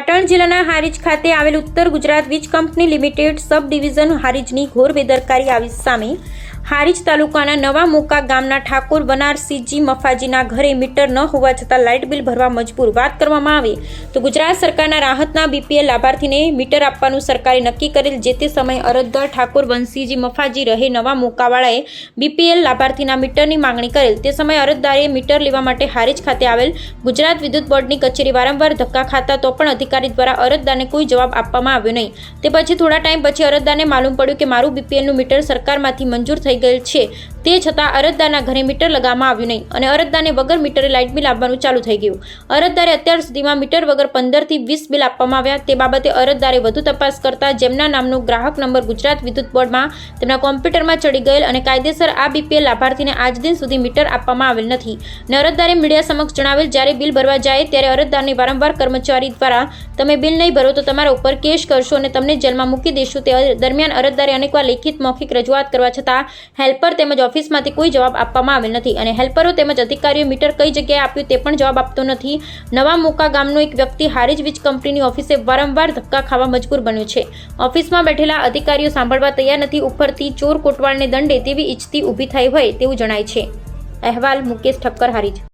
પાટણ જિલ્લાના હારીજ ખાતે આવેલ Uttar Gujarat Vij company limited sub division હારીજની ઘોર બેદરકારી આવી સામે હારીજ તાલુકાના નવા મુકા ગામના ઠાકોર બનારસીજી મફાજીના ઘરે મીટર ન હોવા છતાં લાઇટ બિલ ભરવા મજબૂર વાત કરવામાં આવે. તો ગુજરાત સરકારના રાહતના બીપીએલ લાભાર્થીને મીટર આપવાનું સરકારે નક્કી કરેલ જે તે સમયે અરજદાર ઠાકોર વંશીજી મફાજી રહે નવા મુકાવાળાએ બીપીએલ લાભાર્થીના મીટરની માંગણી કરેલ. તે સમયે અરજદારે મીટર લેવા માટે હારીજ ખાતે આવેલ ગુજરાત વિદ્યુત બોર્ડની કચેરી વારંવાર ધક્કા ખાતા તો પણ અધિકારી દ્વારા અરજદારને કોઈ જવાબ આપવામાં આવ્યો નહીં. તે પછી થોડા ટાઈમ પછી અરજદારને માલુમ પડ્યું કે મારું બીપીએલનું મીટર સરકારમાંથી મંજૂર થઈ ગયેલ છે. તે છતાં અરજદારના ઘરે મીટર લગાવવામાં આવ્યું નહીં અને અરજદારને વગર મીટરે લાઇટ બિલ આપવાનું ચાલુ થઈ ગયું. અરજદારે અત્યાર સુધીમાં મીટર વગર પંદરથી વીસ બિલ આપવામાં આવ્યા. તે બાબતે અરજદારે વધુ તપાસ કરતા જેમના નામનો ગ્રાહક નંબર ગુજરાત વિદ્યુત બોર્ડમાં તેમના કોમ્પ્યુટરમાં ચડી ગયેલ અને કાયદેસર આ બીપીએલ લાભાર્થીને આજ દિન સુધી મીટર આપવામાં આવેલ નથી. અને અરજદારે મીડિયા સમક્ષ જણાવેલ, જ્યારે બિલ ભરવા જાય ત્યારે અરજદારને વારંવાર કર્મચારી દ્વારા તમે બિલ નહીં ભરો તો તમારા ઉપર કેસ કરશો અને તમને જેલમાં મૂકી દેશું. તે દરમિયાન અરજદારે અનેકવાર લેખિત મૌખિક રજૂઆત કરવા છતાં હેલ્પર તેમજ ઓફિસમાંથી કોઈ જવાબ આપવામાં આવેલ નથી અને હેલ્પરો તેમજ અધિકારીઓ મીટર કઈ જગ્યાએ આપ્યું તે પણ જવાબ આપતો નથી. નવા મોકા ગામનો એક વ્યક્તિ હારીજ વીજ કંપનીની ઓફિસે વારંવાર ધક્કા ખાવા મજબૂર બન્યો છે. ઓફિસમાં બેઠેલા અધિકારીઓ સાંભળવા તૈયાર નથી. ઉપરથી ચોર કોટવાળને દંડે તેવી ઈચ્છતી ઊભી થઈ હોય તેવું જણાય છે. અહેવાલ મુકેશ ઠક્કર, હારીજ.